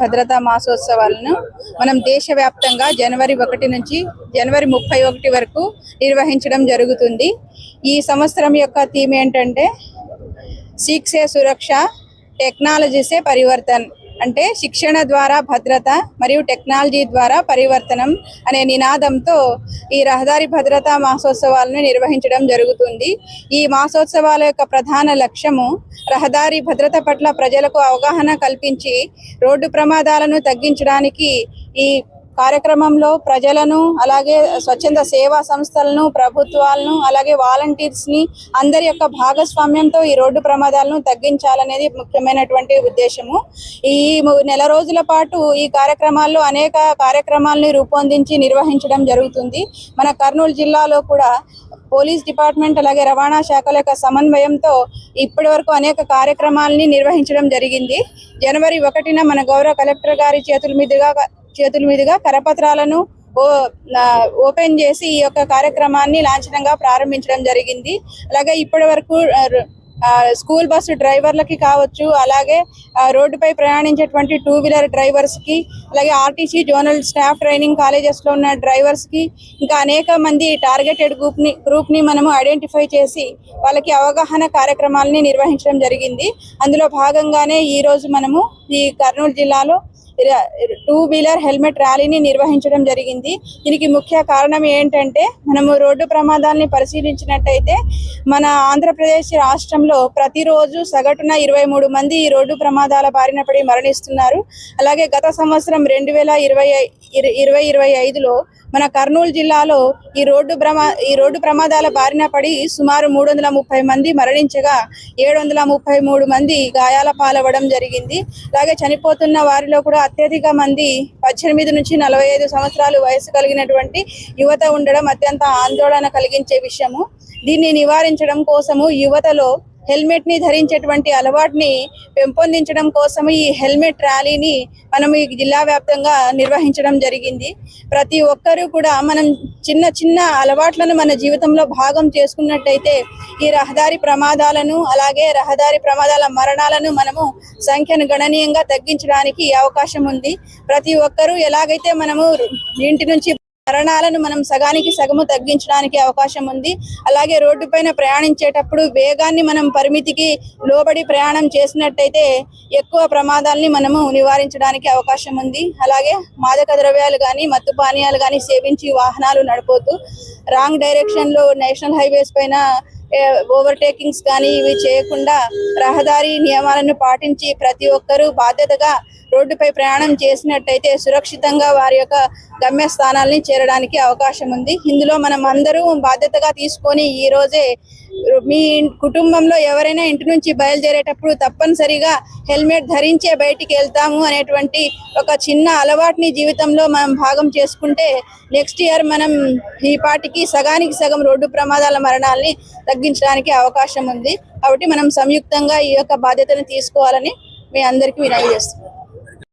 భద్రతా మాసోత్సవాలను మనం దేశవ్యాప్తంగా జనవరి ఒకటి నుంచి జనవరి ముప్పై ఒకటి వరకు నిర్వహించడం జరుగుతుంది. ఈ సంవత్సరం యొక్క థీమ్ ఏంటంటే సీక్సే సురక్ష టెక్నాలజీసే పరివర్తన్ అంటే శిక్షణ ద్వారా భద్రత మరియు టెక్నాలజీ ద్వారా పరివర్తనం అనే నినాదంతో ఈ రహదారి భద్రతా మాసోత్సవాలను నిర్వహించడం జరుగుతుంది. ఈ మాసోత్సవాల యొక్క ప్రధాన లక్ష్యము రహదారి భద్రత పట్ల ప్రజలకు అవగాహన కల్పించి రోడ్డు ప్రమాదాలను తగ్గించడానికి ఈ కార్యక్రమంలో ప్రజలను అలాగే స్వచ్ఛంద సేవా సంస్థలను ప్రభుత్వాలను అలాగే వాలంటీర్స్ని అందరి యొక్క భాగస్వామ్యంతో ఈ రోడ్డు ప్రమాదాలను తగ్గించాలనేది ముఖ్యమైనటువంటి ఉద్దేశము. ఈ నెల రోజుల పాటు ఈ కార్యక్రమాల్లో అనేక కార్యక్రమాలని రూపొందించి నిర్వహించడం జరుగుతుంది. మన కర్నూలు జిల్లాలో కూడా పోలీస్ డిపార్ట్మెంట్ అలాగే రవాణా శాఖల యొక్క సమన్వయంతో ఇప్పటి వరకు అనేక కార్యక్రమాలని నిర్వహించడం జరిగింది. జనవరి ఒకటిన మన గౌరవ కలెక్టర్ గారి చేతుల మీదుగా చేతుల మీదుగా కరపత్రాలను ఓ- ఓపెన్ చేసి ఈ యొక్క కార్యక్రమాన్ని లాంఛనంగా ప్రారంభించడం జరిగింది. అలాగే ఇప్పటి వరకు స్కూల్ బస్సు డ్రైవర్లకి కావచ్చు అలాగే రోడ్డుపై ప్రయాణించేటువంటి టూ వీలర్ డ్రైవర్స్కి అలాగే ఆర్టీసీ జోనల్ స్టాఫ్ ట్రైనింగ్ కాలేజెస్లో ఉన్న డ్రైవర్స్కి ఇంకా అనేక మంది టార్గెటెడ్ గ్రూప్ని గ్రూప్ని మనము ఐడెంటిఫై చేసి వాళ్ళకి అవగాహన కార్యక్రమాలని నిర్వహించడం జరిగింది. అందులో భాగంగానే ఈ రోజు మనము ఈ కర్నూలు జిల్లాలో టూ వీలర్ హెల్మెట్ ర్యాలీని నిర్వహించడం జరిగింది. దీనికి ముఖ్య కారణం ఏంటంటే మనము రోడ్డు ప్రమాదాలని పరిశీలించినట్టయితే మన ఆంధ్రప్రదేశ్ రాష్ట్రంలో ప్రతిరోజు సగటున ఇరవై మూడు మంది ఈ రోడ్డు ప్రమాదాల బారిన పడి మరణిస్తున్నారు. అలాగే గత సంవత్సరం రెండు వేల ఇరవై ఇరవై ఇరవై ఐదులో మన కర్నూలు జిల్లాలో ఈ రోడ్డు ప్రమా ఈ రోడ్డు ప్రమాదాల బారిన పడి సుమారు మూడు వందల ముప్పై మంది మరణించగా ఏడు వందల ముప్పై మూడు మంది గాయాల పాలవ్వడం జరిగింది. అలాగే చనిపోతున్న వారిలో కూడా అత్యధిక మంది పద్దెనిమిది నుంచి నలభై ఐదు సంవత్సరాలు వయసు కలిగినటువంటి యువత ఉండడం అత్యంత ఆందోళన కలిగించే విషయము. దీన్ని నివారించడం కోసము యువతలో హెల్మెట్ని ధరించేటువంటి అలవాటుని పెంపొందించడం కోసము ఈ హెల్మెట్ ర్యాలీని మనం ఈ జిల్లా వ్యాప్తంగా నిర్వహించడం జరిగింది. ప్రతి ఒక్కరూ కూడా మనం చిన్న చిన్న అలవాట్లను మన జీవితంలో భాగం చేసుకున్నట్టయితే ఈ రహదారి ప్రమాదాలను అలాగే రహదారి ప్రమాదాల మరణాలను మనము సంఖ్యను గణనీయంగా తగ్గించడానికి అవకాశం ఉంది. ప్రతి ఒక్కరూ ఎలాగైతే మనము ఇంటి నుంచి మరణాలను మనం సగానికి సగము తగ్గించడానికి అవకాశం ఉంది. అలాగే రోడ్డు పైన ప్రయాణించేటప్పుడు వేగాన్ని మనం పరిమితికి లోబడి ప్రయాణం చేసినట్టయితే ఎక్కువ ప్రమాదాలని మనము నివారించడానికి అవకాశం ఉంది. అలాగే మాదక ద్రవ్యాలు కానీ మత్తు పానీయాలు కానీ సేవించి వాహనాలు నడపొద్దు రాంగ్ డైరెక్షన్లో నేషనల్ హైవేస్ పైన ఓవర్టేకింగ్స్ కానీ ఇవి చేయకుండా రహదారి నియమాలను పాటించి ప్రతి ఒక్కరూ బాధ్యతగా రోడ్డుపై ప్రయాణం చేసినట్టయితే సురక్షితంగా వారి యొక్క గమ్యస్థానాల్ని చేరడానికి అవకాశం ఉంది. ఇందులో మనం అందరూ బాధ్యతగా తీసుకొని ఈ రోజే మీ కుటుంబంలో ఎవరైనా ఇంటి నుంచి బయలుదేరేటప్పుడు తప్పనిసరిగా హెల్మెట్ ధరించే బయటికి వెళ్తాము అనేటువంటి ఒక చిన్న అలవాటుని జీవితంలో మనం భాగం చేసుకుంటే నెక్స్ట్ ఇయర్ మనం ఈ పాటికి సగానికి సగం రోడ్డు ప్రమాదాల మరణాలని తగ్గించడానికి అవకాశం ఉంది. కాబట్టి మనం సంయుక్తంగా ఈ యొక్క బాధ్యతను తీసుకోవాలని మీ అందరికీ వినవి చేస్తున్నాం.